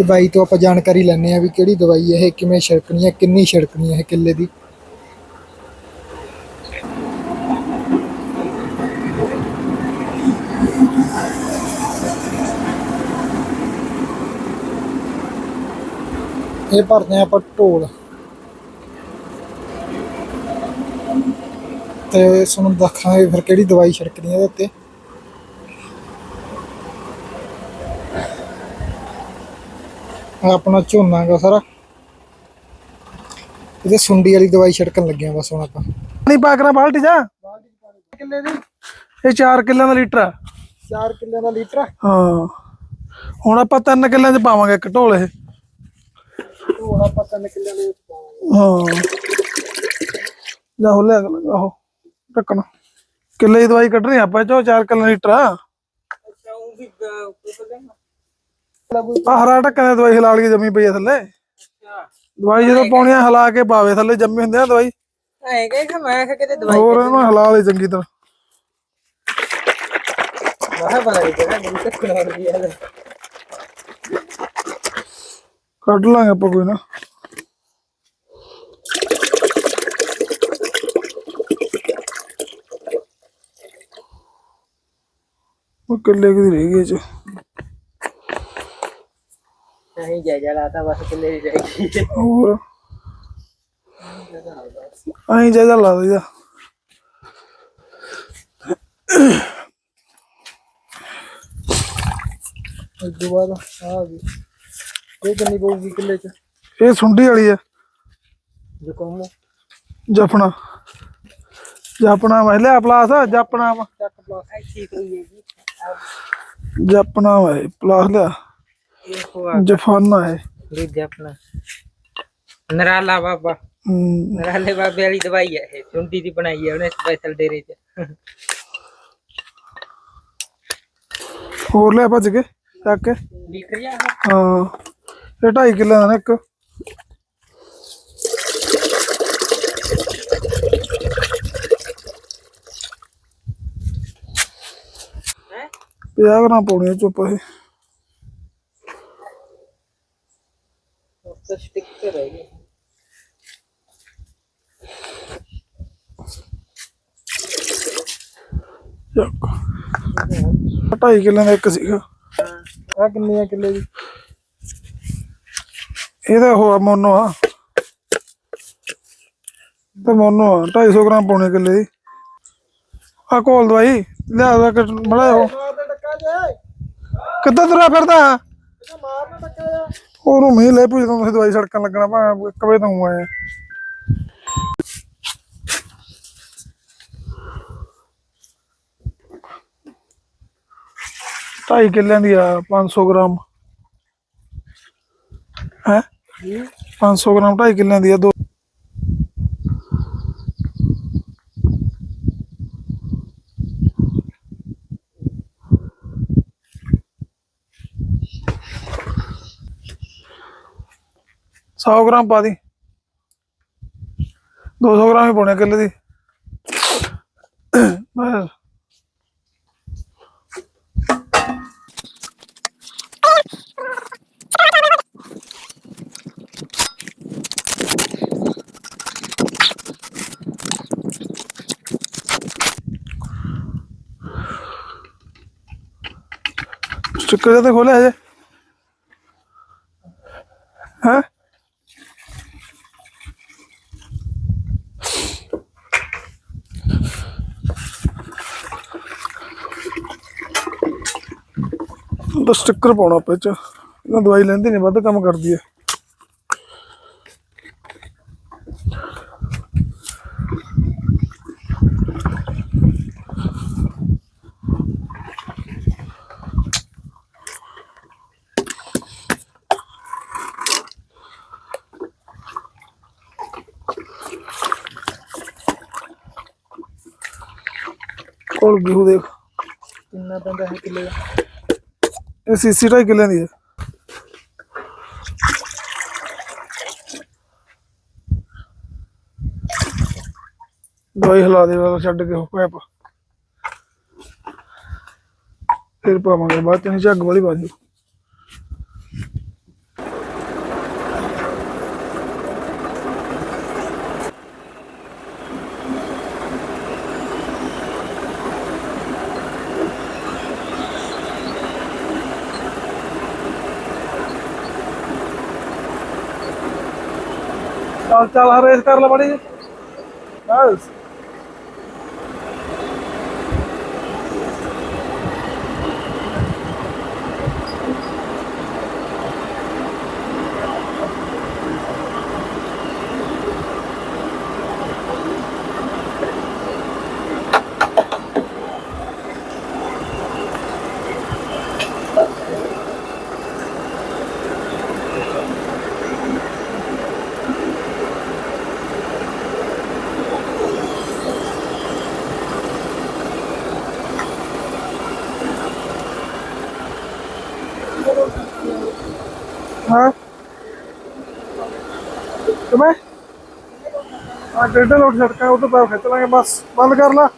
ਤੇ ਬਾਈ ਤੋਂ ਆਪਾਂ ਜਾਣਕਾਰੀ ਲੈਣੇ ਆ ਵੀ ਕਿਹੜੀ ਦਵਾਈ ਇਹ, ਕਿਵੇਂ ਛਿੜਕਣੀ ਹੈ, ਕਿੰਨੀ ਛਿੜਕਣੀ ਹੈ ਇਹ ਕਿੱਲੇ ਦੀ। ਇਹ ਭਰਦੇ ਆ ਆਪਾਂ ਢੋਲ। ਤੇ ਸਾਨੂੰ ਦੱਸਾਂਗੇ ਫਿਰ ਕਿਹੜੀ ਦਵਾਈ ਛਿੜਕਣੀ ਹੈ ਇਹਦੇ ਉੱਤੇ। ਆਪਣਾ ਝੋਨਾ ਸਾਰਾ। ਇਹਦੇ ਸੁੰਡੀ ਵਾਲੀ ਦਵਾਈ ਛਿੜਕਣ ਲੱਗੇ ਆ ਬਸ ਹੁਣ ਆਪਾਂ। ਨਹੀਂ ਪਾ ਕਰਾਂ ਬਾਲਟੀ ਜਾ ਕਿੱਲੇ ਦੀ? ਇਹ 4 ਕਿੱਲਿਆਂ ਦਾ ਲੀਟਰ ਆ। 4 ਕਿੱਲੇ ਦਾ ਲੀਟਰ। ਹਾਂ। ਹੁਣ ਆਪਾਂ 3 ਕਿੱਲਿਆਂ ਚ ਪਾਵਾਂਗੇ ਇੱਕ ਢੋਲ ਇਹ। ਢੋਲ ਆਪਾਂ 3 ਕਿੱਲੇ ਦੇ ਵਿੱਚ ਪਾਵਾਂਗੇ। ਹਾਂ। ਜਾ ਹੋ ਕਰ ਆਹੋ ਟੱਕਣਾ ਕਿੱਲੇ ਦੀ ਦਵਾਈ ਕੱਢਣੀ ਆਪਾਂ ਚੋ 4 ਕਿੱਲੇ ਲੀਟਰ ਆ। ਆਹ ਹਰਾ ਟੱਕਣ ਦੀ ਦਵਾਈ ਹਿਲਾ ਲਈ ਜੰਮੀ ਪਈ ਆ ਥੱਲੇ। ਦਵਾਈ ਜਦੋਂ ਪਾਉਣੀ ਆ ਹਿਲਾ ਕੇ ਪਾਵੇ ਥੱਲੇ ਜੰਮੀ ਹੁੰਦੇ ਆ ਦਵਾਈ। ਐ ਕਹੇ ਕਿ ਮੈਂ ਕਿਹਾ ਕਿਤੇ ਦਵਾਈ ਹੋਰ ਇਹਨੂੰ ਹਿਲਾ ਲਈ ਚੰਗੀ ਤਰ੍ਹਾਂ। ਵਾਹ ਬਣਾ ਹੈ ਮੈਨੂੰ ਤਾਂ ਖਿਲਾ ਰਹੀ ਹੈ ਕੱਢ ਲਾਂਗੇ ਆਪਾਂ ਕੋਈ ਨਾ। ਉਹ ਕਿੱਲੇ ਕਿਦੀ ਰਹਿ ਇਹ ਚ। ਨਹੀਂ ਜਾ ਜਾ ਲਾਤਾ ਬਸ ਕਿੱਲੇ ਦੀ ਜਾਏਗੀ। ਹੋਰ। ਆਈ ਜ਼ਿਆਦਾ ਲਾ ਦਈਦਾ ਬਾਅਦ ਆ ਗਈ ਇਹ ਕਿੰਨੀ ਪਊਗੀ ਕਿੱਲੇ ਚ? ਇਹ ਸੁੰਡੀ ਵਾਲੀ ਆ। ਜ਼ੁਕਾਮ ਜਪਣਾ। ਜਪਣਾ ਵਾ। ਲਿਆ ਪਲਾਸ ਜਪਣਾ ਵਾ। ਚੱਕ ਪਲਾਸ। ਠੀਕ ਹੋਈ ਹੈ ਜੀ। ਜਪਣਾ ਵਾ ਇਹ। ਪਲਾਸ ਲਿਆ। ਜਫਾਨਾ ਹੈ ਦੂਜਾ ਆਪਣਾ ਨਰਾਲਾ ਬਾਬਾ ਹਮ, ਨਰਾਲੇ ਬਾਬੇ ਵਾਲੀ ਦਵਾਈ ਹੈ ਇਹ ਚੁੰਡੀ ਦੀ ਬਣਾਈ ਹੈ ਉਹਨੇ ਸਪੈਸ਼ਲ ਡੇਰੇ 'ਚ ਹੋਰ ਲਿਆ ਭੱਜ ਕੇ ਚੱਕ ਕੇ। ਲੀਟਰ ਜਾਂ ਹਾਂ। ਇਹ 2.5 ਕਿੱਲੇ ਦਾ ਨਾ ਇੱਕ। ਹੈ? 50 ਗ੍ਰਾਮ ਪਾਉਣੀ ਚੁੱਪ ਇਹ ਤਾਂ ਸਟਿੱਕਰ ਹੈ ਇਹ ਚੱਕ 2.5 ਕਿੱਲੇ ਦਾ ਇੱਕ ਸੀਗਾ। ਆ ਕਿੰਨੀ ਆ ਕਿੱਲੇ ਦੀ? ਇਹਦਾ ਉਹ ਆ ਮੋਨੋ ਆ। ਤੇ ਮੋਨੋ ਆ 250 ਗ੍ਰਾਮ ਪਾਉਣੀ ਕਿੱਲੇ ਦੀ। ਆ ਕੋਲ ਦਵਾਈ ਲਿਆ ਦਾ ਉਹ ਦੇ ਟੱਕਾ ਜੇ ਕਿੱਦਾਂ ਤੁਰਿਆ ਫਿਰਦਾ? ਉਹਨੂੰ ਮੀਂਹ ਲੈ ਪੂ ਜਦੋਂ ਤੁਸੀਂ ਦਵਾਈ ਛੜਕਣ ਲੱਗਣਾ ਭਾਵੇਂ ਇੱਕ ਵਜੇ ਤੋਂ ਆਏ ਢਾਈ ਕਿੱਲਿਆਂ ਦੀ ਆ 500 ਗ੍ਰਾਮ। ਹੈ? 500 ਗ੍ਰਾਮ ਢਾਈ ਕਿੱਲਿਆਂ ਦੀ ਆ, ਦੋ ਸੌ ਗ੍ਰਾਮ ਪਾ ਦੀ। 200 ਗ੍ਰਾਮ ਹੀ ਪਾਉਣੇ ਕਿੱਲੇ ਦੀ। ਬਸ। ਸਟਿੱਕਰ ਤੇ ਖੋਲਿਆ ਹਜੇ। ਹੈ? ਬਸ ਸਟicker ਪਾਉਣਾ ਆਪਾਂ ਚ। ਇਹਨਾਂ ਦਵਾਈ ਲੈਂਦੇ ਨੇ, ਵੱਧ ਕੰਮ ਕਰਦੀ ਹੈ। ਕੋਲ ਗਿਹੂ ਦੇਖ। ਕਿੰਨਾ ਪੈਂਦਾ ਹੈ ਕਿੱਲੇ ਦਾ। ਇਹ ਸੀਸੀ ਢਾਈ ਕਿੱਲਿਆਂ ਦੀ ਹੈ। ਦਵਾਈ ਹਿਲਾ ਦੇ ਵਾਲਾ ਛੱਡ ਕੇ ਪੈਪ। ਫਿਰ ਪਾਵਾਂਗੇ ਬਾਅਦ ਚ ਨਹੀਂ ਝੱਗ ਵਾਲੀ ਬਾਜੂ ਚੱਲ ਚੱਲ ਹਾਂ ਰੇਸ ਕਰ ਲੈ ਹਾਂ। ਤੁਮੇ ਆ ਡੇਢ ਲੋਟ ਛੜਕਾਂ ਉਹ ਤੋਂ ਬਾਅਦ ਖਿੱਚ ਲਾਂਗੇ ਬਸ। ਬੰਦ ਕਰ ਲਾ।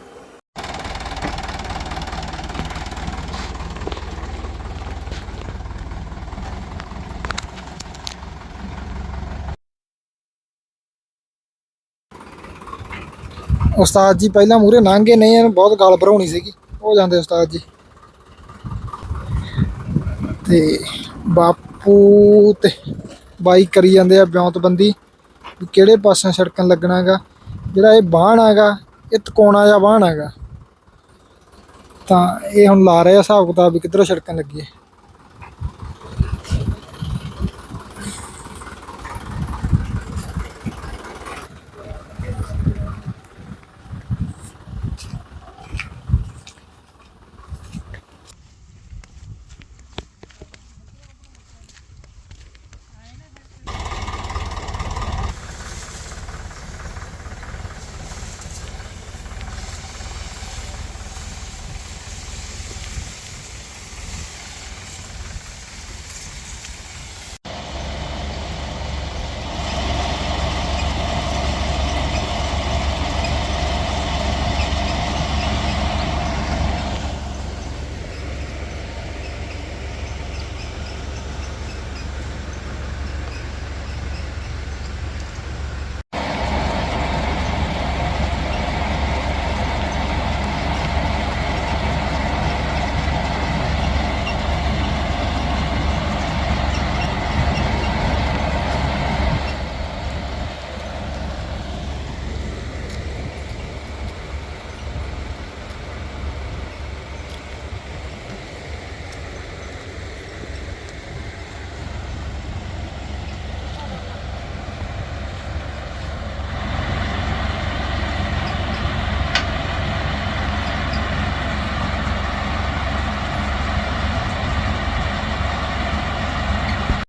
ਉਸਤਾਦ ਜੀ, ਪਹਿਲਾਂ ਮੂਰੇ ਲੰਘੇ ਨਹੀਂ, ਇਹਨੂੰ ਬਹੁਤ ਗਾਲ ਭਰਾਉਣੀ ਸੀਗੀ। ਹੋ ਜਾਂਦੇ ਉਸਤਾਦ ਜੀ। ਤੇ ਬਾਪ ਤੇ ਬਾਈਕ ਕਰੀ ਜਾਂਦੇ ਆ ਬਿਉਂਤਬੰਦੀ ਵੀ ਕਿਹੜੇ ਪਾਸੇ ਛੜਕਣ ਲੱਗਣਾਗਾ ਜਿਹੜਾ ਇਹ ਬਾਹਣ ਹੈਗਾ, ਇਹ ਤਕੋਣਾ ਜਿਹਾ ਬਾਹਣ ਹੈਗਾ। ਤਾਂ ਇਹ ਹੁਣ ਲਾ ਰਹੇ ਆ ਹਿਸਾਬ ਕਿਤਾਬ ਵੀ ਕਿੱਧਰੋਂ ਛੜਕਣ ਲੱਗੀ ਹੈ।